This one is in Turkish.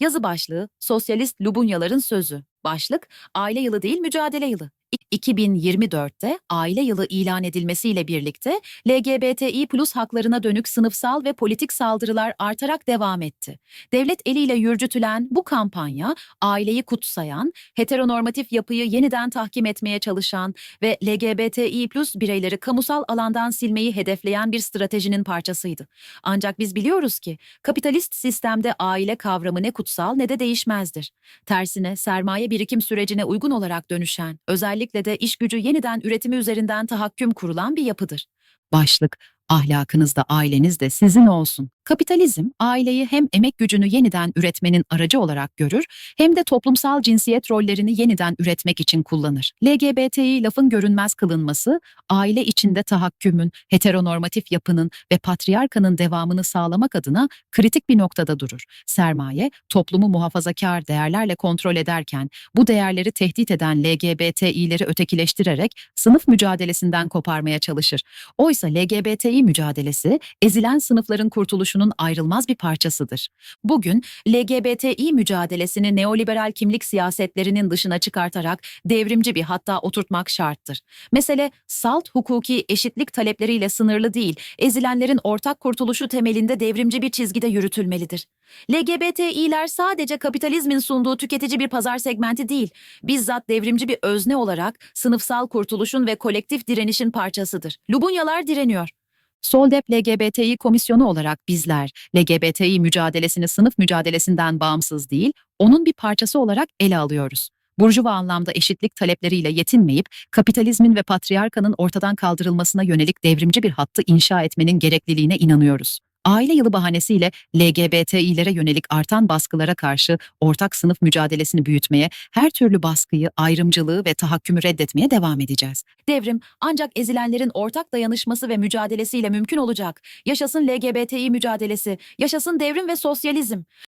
Yazı başlığı Sosyalist Lubunyaların Sözü. Başlık Aile Yılı değil Mücadele Yılı. İ- 2024'te aile yılı ilan edilmesiyle birlikte LGBTİ plus haklarına dönük sınıfsal ve politik saldırılar artarak devam etti. Devlet eliyle yürütülen bu kampanya aileyi kutsayan, heteronormatif yapıyı yeniden tahkim etmeye çalışan ve LGBTİ plus bireyleri kamusal alandan silmeyi hedefleyen bir stratejinin parçasıydı. Ancak biz biliyoruz ki kapitalist sistemde aile kavramı ne kutsal ne de değişmezdir. Tersine sermaye birikim sürecine uygun olarak dönüşen, özellikle de iş gücü yeniden üretimi üzerinden tahakküm kurulan bir yapıdır. Başlık Ahlakınız da aileniz de sizin olsun. Kapitalizm, aileyi hem emek gücünü yeniden üretmenin aracı olarak görür, hem de toplumsal cinsiyet rollerini yeniden üretmek için kullanır. LGBTİ lafın görünmez kılınması, aile içinde tahakkümün, heteronormatif yapının ve patriarkanın devamını sağlamak adına kritik bir noktada durur. Sermaye, toplumu muhafazakar değerlerle kontrol ederken, bu değerleri tehdit eden LGBTİ'leri ötekileştirerek sınıf mücadelesinden koparmaya çalışır. Oysa LGBTİ mücadelesi, ezilen sınıfların kurtuluşunun ayrılmaz bir parçasıdır. Bugün LGBTİ mücadelesini neoliberal kimlik siyasetlerinin dışına çıkartarak devrimci bir hatta oturtmak şarttır. Mesele salt hukuki eşitlik talepleriyle sınırlı değil, ezilenlerin ortak kurtuluşu temelinde devrimci bir çizgide yürütülmelidir. LGBTİ'ler sadece kapitalizmin sunduğu tüketici bir pazar segmenti değil, bizzat devrimci bir özne olarak sınıfsal kurtuluşun ve kolektif direnişin parçasıdır. Lubunyalar direniyor. Soldep LGBTİ komisyonu olarak bizler LGBTİ mücadelesini sınıf mücadelesinden bağımsız değil, onun bir parçası olarak ele alıyoruz. Burjuva anlamda eşitlik talepleriyle yetinmeyip kapitalizmin ve patriarkanın ortadan kaldırılmasına yönelik devrimci bir hattı inşa etmenin gerekliliğine inanıyoruz. Aile yılı bahanesiyle LGBTİ'lere yönelik artan baskılara karşı ortak sınıf mücadelesini büyütmeye, her türlü baskıyı, ayrımcılığı ve tahakkümü reddetmeye devam edeceğiz. Devrim ancak ezilenlerin ortak dayanışması ve mücadelesiyle mümkün olacak. Yaşasın LGBTİ mücadelesi, yaşasın devrim ve sosyalizm.